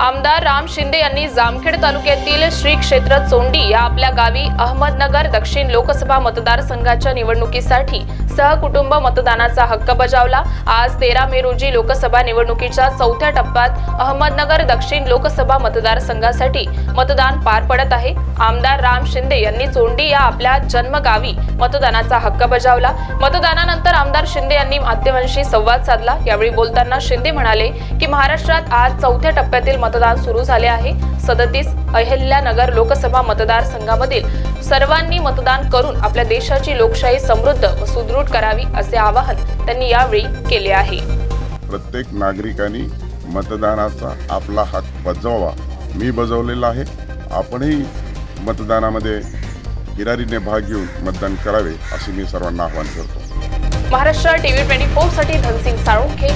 आमदार राम शिंदे यांनी जामखेड तालुक्यातील श्री क्षेत्र चोंडी या आपल्या गावी अहमदनगर दक्षिण लोकसभा मतदारसंघाच्या निवडणुकीसाठी सहकुटुंब मतदानाचा हक्क बजावला. आज तेरा मे रोजी लोकसभा निवडणुकीच्या चौथ्या टप्प्यात अहमदनगर दक्षिण लोकसभा मतदारसंघासाठी मतदान पार पडत आहे. आमदार राम शिंदे यांनी चोंडी या आपल्या जन्मगावी मतदानाचा हक्क बजावला. मतदानानंतर आमदार शिंदे यांनी माध्यमांशी संवाद साधला. यावेळी बोलताना शिंदे म्हणाले की महाराष्ट्रात आज चौथ्या टप्प्यातील मतदान सुरू झाले आहे. सदतीस अहिल्यानगर लोकसभा मतदारसंघामधील सर्वांनी मतदान करून आपल्या देशाची लोकशाही समृद्ध व सुदृढ करावी असे आवाहन त्यांनी यावेळी केले आहे. प्रत्येक नागरिकांनी मतदानाचा आपला हक बजावावा मी बजावलेला आहे. आपणही मतदानामध्ये हिरारीने भाग घेऊन मतदान करावे असे मी सर्वांना आवाहन करतो. महाराष्ट्र टीव्ही ट्वेंटी फोरसाठी धनसिंग साळुंखे